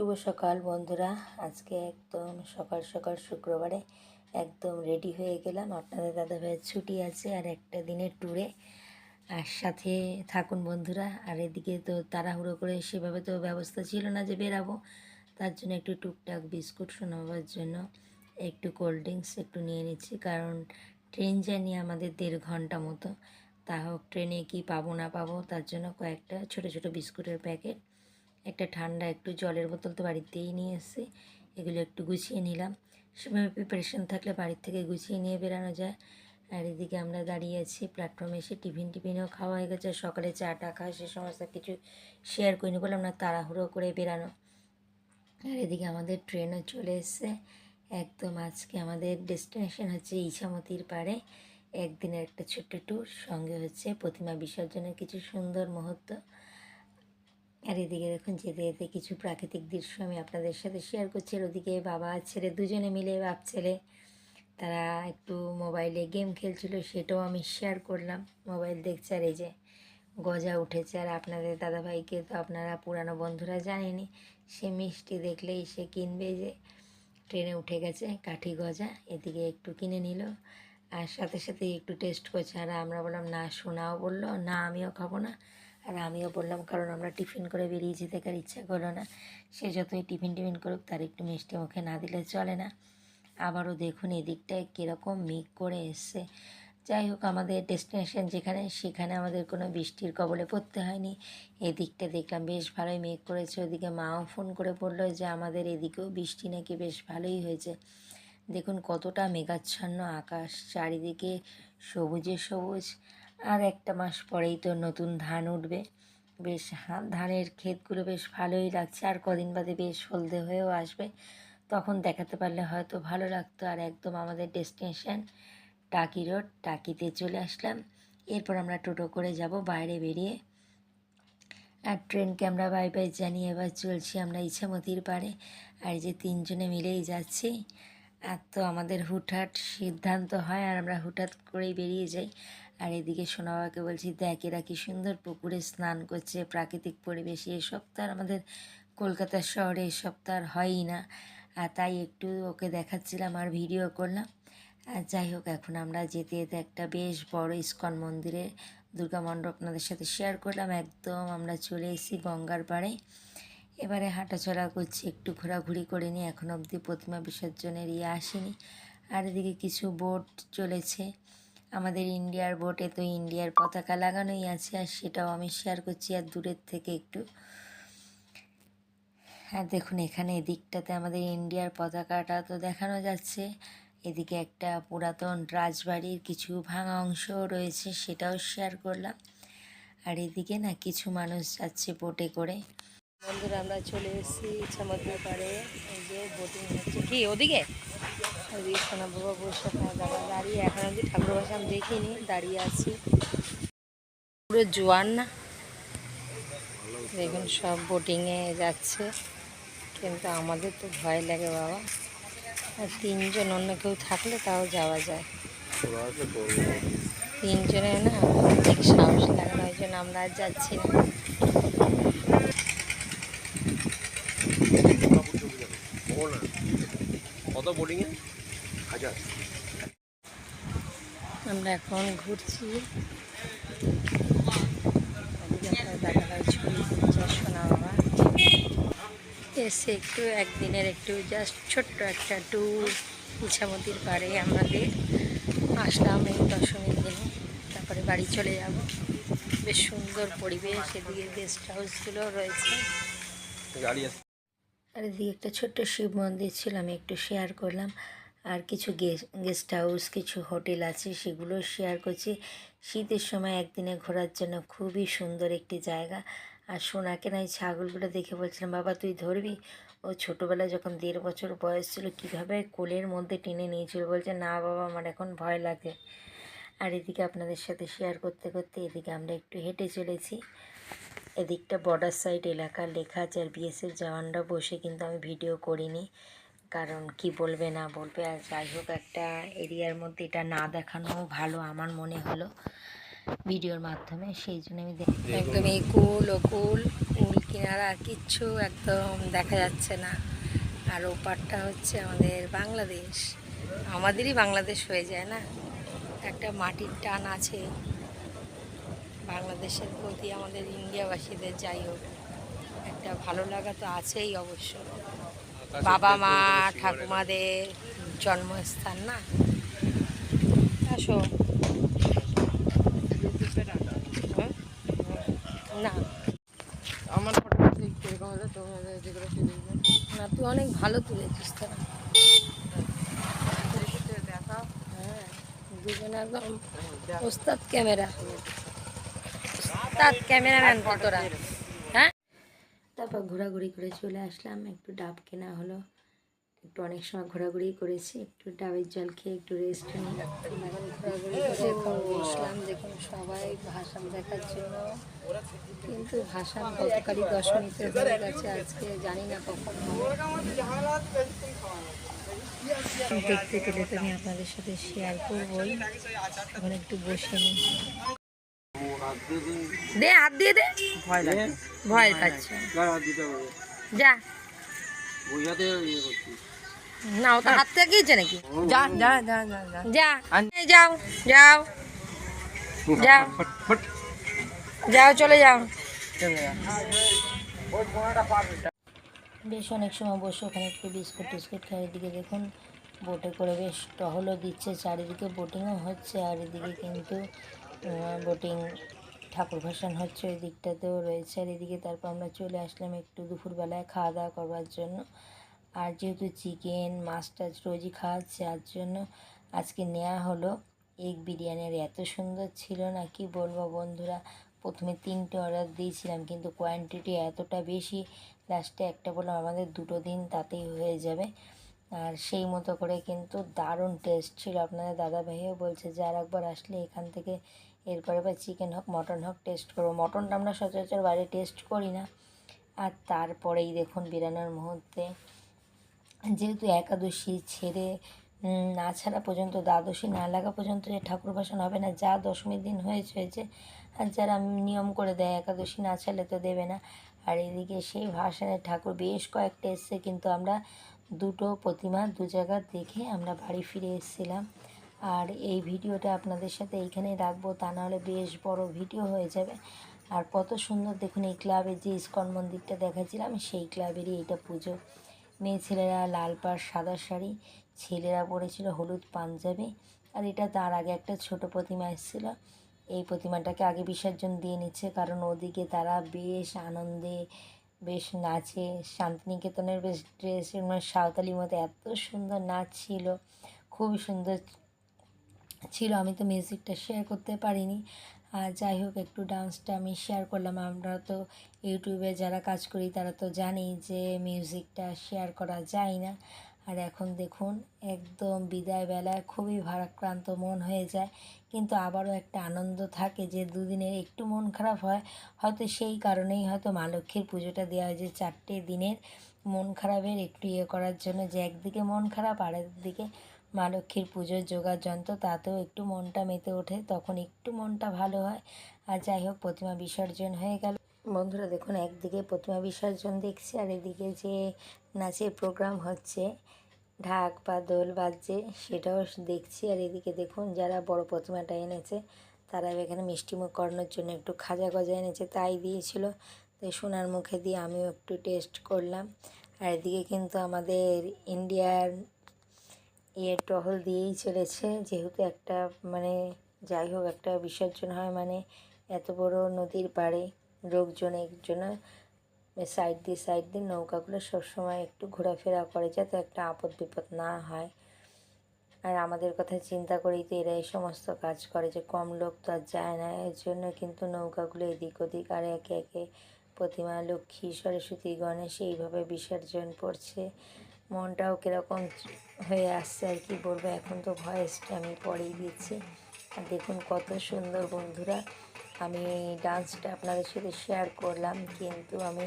শুভ সকাল বন্ধুরা। আজকে একদম সকাল সকাল শুক্রবারে একদম রেডি হয়ে গেলাম। আপনাদের দাদা ভাইয়ের ছুটি আছে আর একটা দিনের ট্যুরে আর সাথে থাকুন বন্ধুরা। আর এদিকে তো তাড়াহুড়ো করে সেভাবে তো ব্যবস্থা ছিল না যে বেরাবো। তার জন্য একটু টুকটাক বিস্কুট শোনাবার জন্য একটু কোল্ড ড্রিঙ্কস একটু নিয়ে নিচ্ছি। কারণ ট্রেন জার্নি আমাদের দেড় ঘণ্টা মতো। তা হোক ট্রেনে কি পাবো না পাবো, তার জন্য কয়েকটা ছোট ছোট বিস্কুটের প্যাকেট একটা ঠান্ডা একটু জলের বোতল তো বাড়িতেই নিয়ে এসেছি। এগুলো একটু গুছিয়ে নিলাম। সেভাবে প্রিপারেশন থাকলে বাড়ির থেকে গুছিয়ে নিয়ে বেরানো যায়। আর এদিকে আমরা দাঁড়িয়ে আছি প্ল্যাটফর্মে এসে টিফিন টিফিনও খাওয়া হয়ে গেছে। সকালে চাটা খাওয়া সে সমস্ত কিছু শেয়ার করিনি বললাম না তাড়াহুড়ো করে বেরানো। আর এদিকে আমাদের ট্রেনও চলে এসছে। একদম আজকে আমাদের ডেস্টিনেশন হচ্ছে ইছামতির পাড়ে। একদিনের একটা ছোট্ট ট্যুর সঙ্গে হচ্ছে প্রতিমা বিসর্জনের কিছু সুন্দর মুহূর্ত। আর এদিকে দেখুন যেতে যেতে কিছু প্রাকৃতিক দৃশ্য আমি আপনাদের সাথে শেয়ার করছি। আর ওদিকে বাবা, ছেলে দুজনে মিলে বাপ, ছেলে, তারা একটু মোবাইলে গেম খেলছিল, সেটাও আমি শেয়ার করলাম। মোবাইল দেখছে আর এই যে গজা উঠেছে। আর আপনাদের দাদাভাইকে তো আপনারা পুরানো বন্ধুরা জানেনি সে মিষ্টি দেখলেই সে কিনবে যে ট্রেনে উঠে গেছে কাঠি গজা, এদিকে একটু কিনে নিল। আর সাথে সাথে একটু টেস্ট করছে। আর আমরা বললাম, না শোনাও বলল, না, আমিও খাব না। আর আমিও বললাম, কারণ আমরা টিফিন করে বেরিয়ে যেতে কার ইচ্ছা করল না। সে যতই টিফিন টিফিন করুক, তার একটু মিষ্টি মুখে না দিলে চলে না। আবারও দেখুন, এদিকটায় কীরকম মেঘ করে এসছে। যাই হোক, আমাদের ডেস্টিনেশন যেখানে, সেখানে আমাদের কোনো বৃষ্টির কবলে পড়তে হয়নি। এদিকটা দেখলাম বেশ ভালোই মেঘ করেছে। ওদিকে মাও ফোন করে বলল যে, আমাদের এদিকেও বৃষ্টি নাকি বেশ ভালোই হয়েছে। দেখুন, কতটা মেঘাচ্ছন্ন আকাশ, চারিদিকে সবুজে সবুজ। আর একটা মাস পরেই তো নতুন ধান উঠবে। বেশ ধানের ক্ষেতগুলো বেশ ভালোই লাগছে। আর কদিন বাদে বেশ হলদে হয়েও আসবে। তখন দেখাতে পারলে হয়তো ভালো লাগতো। আর একদম আমাদের ডেস্টিনেশন, টাকি রোড, টাকিতে চলে আসলাম। এরপর আমরা টোটো করে যাব বাইরে বেরিয়ে। আর ট্রেনকে আমরা বাই বাই জানিয়ে এবার চলছি আমরা ইছামতির পাড়ে। আর এই যে তিনজনে মিলেই যাচ্ছি। আর তো আমাদের হুটহাট সিদ্ধান্ত হয়, আর আমরা হুটহাট করেই বেরিয়ে যাই। আর এদিকে সোনাবাকে বলছি, দেখ, এরা কি সুন্দর পুকুরে স্নান করছে, প্রাকৃতিক পরিবেশে এসব তো আর আমাদের কলকাতা শহরে এসব তো আর হয়ই না। আর তাই একটু ওকে দেখাচ্ছিলাম আর ভিডিও করলাম। আর যাই হোক, এখন আমরা যেতে যেতে একটা বেশ বড় ইস্কন মন্দিরে, দুর্গা মণ্ডপ আপনাদের সাথে শেয়ার করলাম। একদম আমরা চলে এসেছি গঙ্গার পাড়ে। এবারে হাঁটাচলা করছি, একটু ঘোরাঘুরি করে নিই এখন অবধি প্রতিমা বিসর্জনের ইয়ে আসেনি। আর এদিকে কিছু বোট চলেছে। আমাদের ইন্ডিয়ার বোটে তো ইন্ডিয়ার পতাকা লাগানোই আছে, আর সেটাও আমি শেয়ার করছি, আর দূরের থেকে একটু। হ্যাঁ দেখুন, এখানে এদিকটাতে আমাদের ইন্ডিয়ার পতাকাটা তো দেখানো যাচ্ছে। এদিকে একটা পুরাতন রাজবাড়ির কিছু ভাঙা অংশও রয়েছে, সেটাও শেয়ার করলাম। আর এদিকে না, কিছু মানুষ যাচ্ছে বোটে করে। বন্ধুরা, আমরা চলে এসেছি ইচ্ছামতির পাড়ে। যে বোটিং হচ্ছে। কি, ওদিকে? ওদিকে সোনা বাবা বসে খাওয়া দাঁড়িয়ে এখন অব্দি ঠাকুর বাসা আমি দেখিনি, দাঁড়িয়ে আছি। পুরো জোয়ান না। দেখুন, সব বোটিংয়ে যাচ্ছে। কিন্তু আমাদের তো ভয় লাগে বাবা। আর তিনজন অন্য কেউ থাকলে তাও যাওয়া যায়। তিনজনে না অনেক সাহস লাগে না, ওই জন্য আমরা আর যাচ্ছি না। কত বোর্ডিং এ হাজার আমরা এখন ঘুরছি। দাদাভাই ছবি বাবা এসে একটু একদিনের একটু জাস্ট ছোট্ট একটা ট্যুর ইছামতির পাড়ে আমাদের। আসলাম এই দশমীর দিনে তারপরে বাড়ি চলে যাব। বেশ সুন্দর পরিবেশ এদিকে গেস্ট হাউসগুলো রয়েছে। আর এদিকে একটা ছোট্ট শিব মন্দির ছিল আমি একটু শেয়ার করলাম। আর কিছু গেস্ট হাউস কিছু হোটেল আছে, সেগুলো শেয়ার করছি। শীতের সময় একদিনে ঘোরার জন্য খুবই সুন্দর একটি জায়গা। আর সোনাকে না এই ছাগলগুলো দেখে বলছিলাম, বাবা, তুই ধরবি? ও ছোটোবেলায় যখন দেড় বছর বয়স ছিল, কীভাবে কোলের মধ্যে টেনে নিয়েছিল, বলছে, না বাবা, আমার এখন ভয় লাগে। আর এদিকে আপনাদের সাথে শেয়ার করতে করতে এদিকে আমরা একটু হেঁটে চলেছি। এদিকটা বর্ডার সাইড এলাকা, লেখা আছে আর বিএসএফ জওয়ানরা বসে কিন্তু আমি ভিডিও করিনি। কারণ কি বলবে না বলবে। আর যাই হোক একটা এরিয়ার মধ্যে এটা না দেখানো ভালো আমার মনে হলো ভিডিওর মাধ্যমে সেই জন্য আমি দেখ- একদম এই কুল ও কুল কিনারা কিচ্ছু একদম দেখা যাচ্ছে না। আর ওপারটা হচ্ছে আমাদের বাংলাদেশ। আমাদেরই বাংলাদেশ হয়ে যায় না? একটা মাটির টান আছে। বাংলাদেশের প্রতি আমাদের ইন্ডিয়াবাসীদের যাই হোক একটা ভালো লাগা তো আছেই অবশ্য। বাবা মা ঠাকুমাদের জন্মস্থান না? আসো। হুম? না। আমার ফটো কীরকম হলো তোমাদের যেগুলো না তুই অনেক ভালো তুলেছিস তোরা হ্যাঁ দুজন একদম ওস্তাদ ক্যামেরা। ওস্তাদ ক্যামেরাম্যান হ্যাঁ তারপর ঘোরাঘুরি করে চলে আসলাম। একটু ডাব কেনা হলো। একটু অনেক সময় ঘোরাঘুরি করেছি। একটু ডাবের জল খেয়ে একটু রেস্ট নিই এখন ঘোরাঘুরি করে বসলাম দেখুন, সবাই ভাসান দেখার জন্য। কিন্তু ভাসান গতকালই দশমীতে হয়ে গেছে। আজকে জানি না কখন দেখতে পেলে আমি আপনাদের সাথে শেয়ার করবই। এখন একটু বসে নিই। দে হাত দিয়ে দে। ভয় লাগে ভয় পাচ্ছে যা। বোঝাতে না ও তো হাত থেকে গিয়েছে নাকি? যা যা যা যা যা। যাও যাও। যাও যাও। চলে যাও বেশ অনেক সময় বসে ওখানে একটু বিস্কুট টিস্কুট খাই এদিকে দেখুন বোটে করে বেশ টহলও দিচ্ছে চারিদিকে বোটিংও হচ্ছে আর এদিকে কিন্তু বোটিং ঠাকুর ভাসান হচ্ছে ওই দিকটাতেও রয়েছে। আর এদিকে তারপর আমরা চলে আসলাম একটু দুপুরবেলায় খাওয়া দাওয়া করবার জন্য। আর যেহেতু চিকেন মাছ টাছ রোজই খাওয়াচ্ছে আর জন্য আজকে নেওয়া হলো এগ বিরিয়ানির এত সুন্দর ছিল না, কি বলব বন্ধুরা? প্রথমে তিনটে অর্ডার দিয়েছিলাম, কিন্তু কোয়ান্টিটি এতটা বেশি লাস্টে একটা বললাম আমাদের দুটো দিন তাতেই হয়ে যাবে। আর সেই মতো করে কিন্তু দারুণ টেস্ট ছিল। আপনাদের দাদা ভাইও বলছে যে আর একবার আসলে এখান থেকে এরপরে বা চিকেন হোক মটন হোক টেস্ট করব। মটনটা আমরা সচরাচর বাইরে টেস্ট করি না। আর তারপরেই দেখুন বেরানোর মুহূর্তে। যেহেতু একাদশী ছেড়ে না ছাড়া পর্যন্ত, দ্বাদশী না লাগা পর্যন্ত যে ঠাকুর ভাসান হবে না। যা দশমীর দিন হয়েছে হয়েছে, আর যারা নিয়ম করে দেয়, একাদশী না ছাড়লে তো দেবে না। আর এদিকে সেই ভাসানের ঠাকুর বেশ কয়েকটা এসছে, কিন্তু আমরা দুটো প্রতিমা দু জায়গা দেখে আমরা বাড়ি ফিরে এসেছিলাম। আর এই ভিডিওটা আপনাদের সাথে এইখানেই রাখব, তা নাহলে বেশ বড় ভিডিও হয়ে যাবে। আর কত সুন্দর দেখুন এই ক্লাবের যে ইস্কন মন্দিরটা দেখাচ্ছিলাম, সেই ক্লাবেরই এটা পুজো। মেয়ে ছেলেরা লাল পাড়, সাদা শাড়ি, ছেলেরা পরেছিল হলুদ পাঞ্জাবি। আর এটা তার আগে একটা ছোট প্রতিমা এসেছিল। এই প্রতিমাটাকে আগে বিসর্জন দিয়ে নিচ্ছে, কারণ ওদিকে তারা বেশ আনন্দে, বেশ নাচে। শান্তিনিকেতনের বেশ ড্রেস মানে সাঁওতালি মতো এত সুন্দর নাচ ছিল। খুবই সুন্দর ছিল, আমি তো মিউজিকটা শেয়ার করতে পারিনি। আর যাই হোক, একটু ডান্সটা আমি শেয়ার করলাম। আমরা তো ইউটিউবে যারা কাজ করি, তারা তো জানি যে মিউজিকটা শেয়ার করা যায় না। আর এখন দেখুন, একদম বিদায় বেলায় খুবই ভারাক্রান্ত মন হয়ে যায়। কিন্তু আবারও একটা আনন্দ থাকে যে দুদিনের একটু মন খারাপ হয়। হয়তো সেই কারণেই হয়তো মা লক্ষ্মীর পুজোটা দেওয়া হয় যে চারটে দিনের মন খারাপের একটু ইয়ে করার জন্য যে একদিকে মন খারাপ আর একদিকে মা লক্ষ্মীর পুজোর যোগার যন্ত্র, তাতেও একটু মনটা মেতে ওঠে, তখন একটু মনটা ভালো হয়। আর যাই হোক, প্রতিমা বিসর্জন হয়ে গেল। বন্ধুরা, দেখুন, একদিকে প্রতিমা বিসর্জন দেখছি, আর এদিকে যে নাচের প্রোগ্রাম হচ্ছে, ঢাক বা দোল বাজছে, সেটাও দেখছি। আর এদিকে দেখুন, যারা বড় প্রতিমাটা এনেছে, তারা এখানে মিষ্টিমুখ করানোর জন্য একটু খাজা গজা এনেছে, তাই দিয়েছিল। তো সোনার মুখে দিয়ে আমিও একটু টেস্ট করলাম। আর এদিকে কিন্তু আমাদের ইন্ডিয়ার ইয়ে টহল দিয়েই চলেছে। যেহেতু একটা মানে যাই হোক, একটা বিসর্জন হয় মানে এত বড় নদীর পাড়ে লোকজনের জন্য সাইড দিয়ে সাইড দিয়ে নৌকাগুলো সবসময় একটু ঘোরাফেরা করে যাতে একটা আপদ বিপদ না হয়। আর আমাদের কথা চিন্তা করেই তো এরা এই সমস্ত কাজ করে যে কম লোক তো আর যায় না। এর জন্য কিন্তু নৌকাগুলো এদিক ওদিক আর একে একে প্রতিমা, লক্ষ্মী, সরস্বতী, গণেশ এইভাবে বিসর্জন পড়ছে। মনটাও কীরকম হয়ে আসছে আর কি বলব, এখন তো ভয়েসটা আমি পরেই দিচ্ছি। আর দেখুন কত সুন্দর বন্ধুরা, আমি ডান্সটা আপনাদের সাথে শেয়ার করলাম, কিন্তু আমি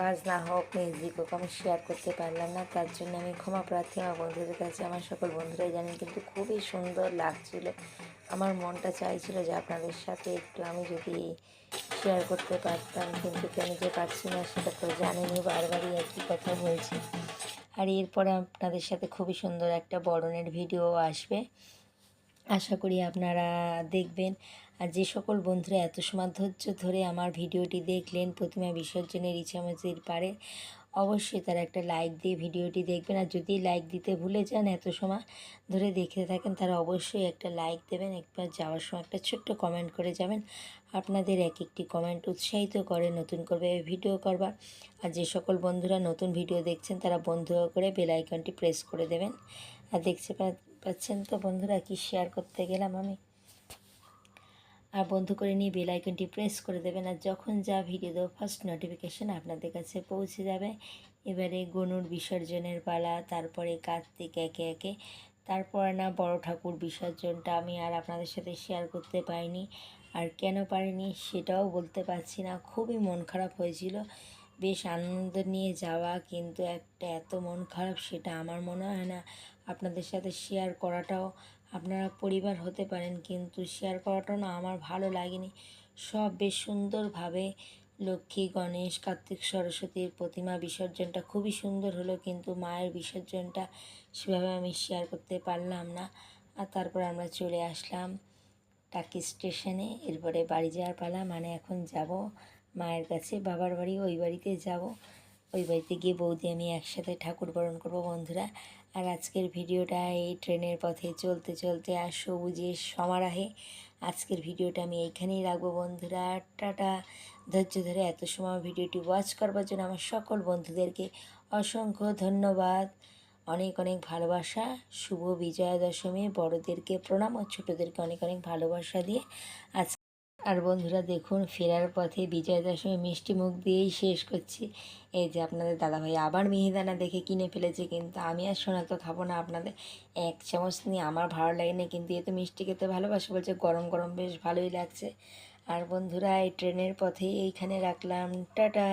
বাজনা হোক মিউজিক হোক, আমি শেয়ার করতে পারলাম না। তার জন্য আমি ক্ষমা প্রার্থী আমার বন্ধুদের কাছে, আমার সকল বন্ধুরাই জানেন কিন্তু খুবই সুন্দর লাগছিল। আমার মনটা চাইছিল যে আপনাদের সাথে একটু আমি যদি শেয়ার করতে পারতাম, কিন্তু কেন যে পারছি না, সেটা তো জানেনি বারবারই একই কথা বলছি। আর এরপরে আপনাদের সাথে খুবই সুন্দর একটা বরণের ভিডিও আসবে। আশা করি আপনারা দেখবেন। আর যে সকল বন্ধুরা এত সময় ধৈর্য ধরে আমার ভিডিওটি দেখলেন, প্রতিমা বিসর্জনের ইছামতির পারে অবশ্যই তারা একটা লাইক দিয়ে ভিডিওটি দেখবেন। আর যদি লাইক দিতে ভুলে যান এত সময় ধরে দেখতে থাকেন, তারা অবশ্যই একটা লাইক দেবেন। একবার যাওয়ার সময় একটা ছোট্ট কমেন্ট করে যাবেন। আপনাদের এক একটি কমেন্ট উৎসাহিত করে নতুন করবে ভিডিও করবার। আর যে সকল বন্ধুরা নতুন ভিডিও দেখছেন, তারা বন্ধু করে বেল আইকনটি প্রেস করে দেবেন। আর দেখতে পাচ্ছেন তো বন্ধুরা কি শেয়ার করতে গেলাম আমি? আর বন্ধু করে নিয়ে বেল আইকনটি প্রেস করে দেবেন আর যখন যা ভিডিও দেবো ফার্স্ট নোটিফিকেশান আপনাদের কাছে পৌঁছে যাবে। এবারে গনুর বিসর্জনের পালা, তারপরে কার্তিক একে একে, তারপর না বড় ঠাকুর বিসর্জনটা আমি আর আপনাদের সাথে শেয়ার করতে পারিনি আর কেন পারিনি সেটাও বলতে পারছি না। খুবই মন খারাপ হয়েছিল, বেশ আনন্দ নিয়ে যাওয়া কিন্তু একটা এত মন খারাপ সেটা আমার মনে হয় না। আপনাদের সাথে শেয়ার করাটাও আপনারা পরিবার হতে পারেন, কিন্তু শেয়ার করাটা না আমার ভালো লাগেনি। সব বেশ সুন্দরভাবে লক্ষ্মী, গণেশ, কার্তিক, সরস্বতীর প্রতিমা বিসর্জনটা খুবই সুন্দর হলো, কিন্তু মায়ের বিসর্জনটা সেভাবে আমি শেয়ার করতে পারলাম না। আর তারপর আমরা চলে আসলাম টাকি স্টেশনে, এরপরে বাড়ি যাওয়ার পালা মানে এখন যাব মায়ের কাছে, বাবার বাড়ি, ওই বাড়িতে যাব। ওই বাড়িতে গিয়ে বৌদি, আমি একসাথে ঠাকুর বরণ করব, বন্ধুরা। আর আজকের ভিডিওটা এই ট্রেনের পথে চলতে চলতে আর সবুজের সমারাহে আজকের ভিডিওটা আমি এইখানেই রাখব বন্ধুরা। টাটা। ধৈর্য ধরে এত সময় ভিডিওটি ওয়াচ করবার জন্য আমার সকল বন্ধুদেরকে অসংখ্য ধন্যবাদ। অনেক অনেক ভালোবাসা। শুভ বিজয়া দশমী বড়দেরকে প্রণাম ও ছোটোদেরকে অনেক অনেক ভালোবাসা দিয়ে আজ আর বন্ধুরা দেখুন, ফেরার পথে বিজয় দশমী মিষ্টি মুখ দিয়েই শেষ করছি। এই যে আপনাদের দাদাভাই আবার মিহিদানা দেখে কিনে ফেলেছে, কিন্তু আমি আর সোনা তো খাব না আপনাদের। এক চামচ নিয়ে আমার ভালো লাগে না, কিন্তু এ তো মিষ্টি খেতে ভালোবাসে, বলছে গরম গরম বেশ ভালোই লাগছে। আর বন্ধুরা, এই ট্রেনের পথে এইখানে রাখলাম, টাটা।